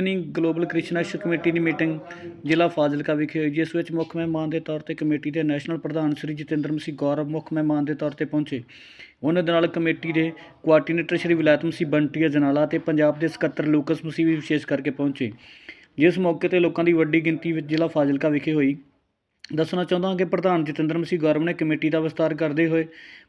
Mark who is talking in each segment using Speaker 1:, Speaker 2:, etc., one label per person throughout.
Speaker 1: ਨਹੀਂ global Christian action committee ਦੀ meeting ਜ਼ਿਲ੍ਹਾ ਫਾਜ਼ਿਲਕਾ ਵਿਖੇ ਹੋਈ, ਜਿਸ ਵਿੱਚ ਮੁੱਖ ਮਹਿਮਾਨ ਦੇ ਤੌਰ ਤੇ ਕਮੇਟੀ ਦੇ ਨੈਸ਼ਨਲ ਪ੍ਰਧਾਨ ਸ੍ਰੀ ਜਤਿੰਦਰ ਮਸੀਹ ਗੌਰਵ ਮੁੱਖ ਮਹਿਮਾਨ ਦੇ ਤੌਰ ਤੇ ਪਹੁੰਚੇ। ਉਹਨਾਂ ਦੇ ਨਾਲ ਕਮੇਟੀ ਦੇ ਕੋਆਰਡੀਨੇਟਰ ਸ੍ਰੀ ਵਿਲਾਇਤ ਮਸੀਹ ਬੰਟੀਆ ਜਨਾਲਾ ਤੇ ਪੰਜਾਬ ਦੇ ਸਕੱਤਰ ਲੂਕਸ ਮਸੀਹ ਵੀ ਵਿਸ਼ੇਸ਼ ਕਰਕੇ ਪਹੁੰਚੇ। ਜਿਸ ਮੌਕੇ ਤੇ ਲੋਕਾਂ ਦੀ ਵੱਡੀ ਗਿਣਤੀ ਵਿੱਚ ਜ਼ਿਲ੍ਹਾ ਫਾਜ਼ਿਲਕਾ ਵਿਖੇ ਹੋਈ। ਦੱਸਣਾ ਚਾਹੁੰਦਾ ਹਾਂ ਕਿ ਪ੍ਰਧਾਨ ਜਤਿੰਦਰ ਮਸੀਹ ਗੌਰਵ ਨੇ ਕਮੇਟੀ ਦਾ ਵਿਸਤਾਰ ਕਰਦੇ ਹੋਏ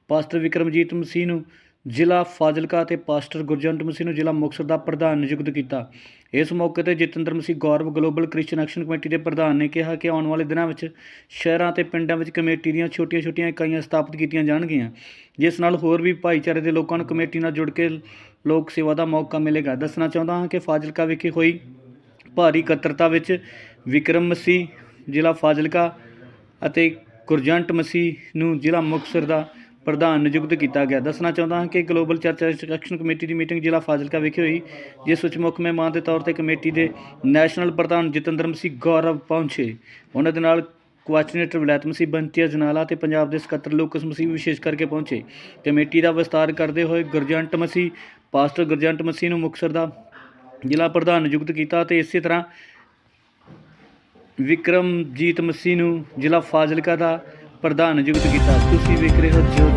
Speaker 1: ਪਾਸਟਰ ਵਿਕਰਮਜੀਤ ਮਸੀਹ ਨੂੰ ਜ਼ਿਲ੍ਹਾ ਫਾਜ਼ਿਲਕਾ ਅਤੇ ਪਾਸਟਰ ਗੁਰਜੰਟ ਮਸੀਹ ਨੂੰ ਜ਼ਿਲ੍ਹਾ ਮੁਕਤਸਰ ਦਾ ਪ੍ਰਧਾਨ ਨਿਯੁਕਤ ਕੀਤਾ। ਇਸ ਮੌਕੇ ਤੇ Jatinder Masih Gaurav global Christian action committee ਦੇ ਪ੍ਰਧਾਨ ਨੇ ਕਿਹਾ ਕਿ ਆਉਣ ਵਾਲੇ ਦਿਨਾਂ ਵਿੱਚ ਸ਼ਹਿਰਾਂ ਤੇ ਪਿੰਡਾਂ ਵਿੱਚ ਕਮੇਟੀ ਦੀਆਂ ਛੋਟੀਆਂ-ਛੋਟੀਆਂ ਇਕਾਈਆਂ ਸਥਾਪਿਤ ਕੀਤੀਆਂ ਜਾਣਗੀਆਂ। ਜਿਸ ਨਾਲ ਹੋਰ ਵੀ ਭਾਈਚਾਰੇ ਦੇ ਲੋਕਾਂ ਨੂੰ ਕਮੇਟੀ ਨਾਲ ਜੁੜ ਕੇ ਲੋਕ ਸੇਵਾ ਦਾ ਮੌਕਾ ਮਿਲੇਗਾ। ਦੱਸਣਾ ਚਾਹੁੰਦਾ ਹਾਂ ਕਿ ਫਾਜ਼ਿਲਕਾ ਵਿਖੇ ਹੋਈ ਭਾਰੀ ਇਕੱਤਰਤਾ ਵਿੱਚ ਵਿਕਰਮ ਮਸੀਹ, ਜ਼ਿਲ੍ਹਾ ਫਾਜ਼ਿਲਕਾ ਅਤੇ ਗੁਰਜੰਟ ਮਸੀਹ ਨੂੰ ਜ਼ਿਲ੍ਹਾ ਮੁਕਤਸਰ ਦਾ ਪ੍ਰਧਾਨ ਨਿਯੁਕਤ ਕੀਤਾ ਗਿਆ। ਦੱਸਣਾ ਚਾਹੁੰਦਾ ਹਾਂ ਕਿ ਗਲੋਬਲ ਚਰਚ ਐਕਸ਼ਨ ਕਮੇਟੀ ਦੀ ਮੀਟਿੰਗ ਜ਼ਿਲ੍ਹਾ ਫਾਜ਼ਿਲਕਾ ਵਿਖੇ ਹੋਈ, ਜਿਸ ਵਿੱਚ ਮੁੱਖ ਮਹਿਮਾਨ ਦੇ ਤੌਰ ਤੇ ਕਮੇਟੀ ਦੇ ਨੈਸ਼ਨਲ ਪ੍ਰਧਾਨ ਜਤਿੰਦਰ ਮਸੀਹ ਗੌਰਵ ਪਹੁੰਚੇ। ਉਹਨਾਂ ਦੇ ਨਾਲ ਕੋਆਰਡੀਨੇਟਰ ਵਿਲਾਇਤ ਮਸੀਹ ਬੰਤੀਆ ਜਨਾਲਾ ਤੇ ਪੰਜਾਬ ਦੇ ਸਕੱਤਰ ਲੋਕਸ ਮਸੀਹ ਵਿਸ਼ੇਸ਼ ਕਰਕੇ ਪਹੁੰਚੇ। ਕਮੇਟੀ ਦਾ ਵਿਸਤਾਰ ਕਰਦੇ ਹੋਏ ਗੁਰਜੰਟ ਮਸੀਹ, ਪਾਸਟਰ ਗੁਰਜੰਟ ਮਸੀਹ ਨੂੰ ਮੁਕਤਸਰ ਦਾ ਜ਼ਿਲ੍ਹਾ ਪ੍ਰਧਾਨ ਨਿਯੁਕਤ ਕੀਤਾ ਤੇ ਇਸੇ ਤਰ੍ਹਾਂ ਵਿਕਰਮਜੀਤ ਮਸੀਹ ਨੂੰ ਜ਼ਿਲ੍ਹਾ ਫਾਜ਼ਿਲਕਾ ਦਾ ਪ੍ਰਧਾਨ ਨਿਯੁਕਤ ਕੀਤਾ। ਤੁਸੀਂ ਵੇਖ ਰਹੇ ਹੋ ਜੋ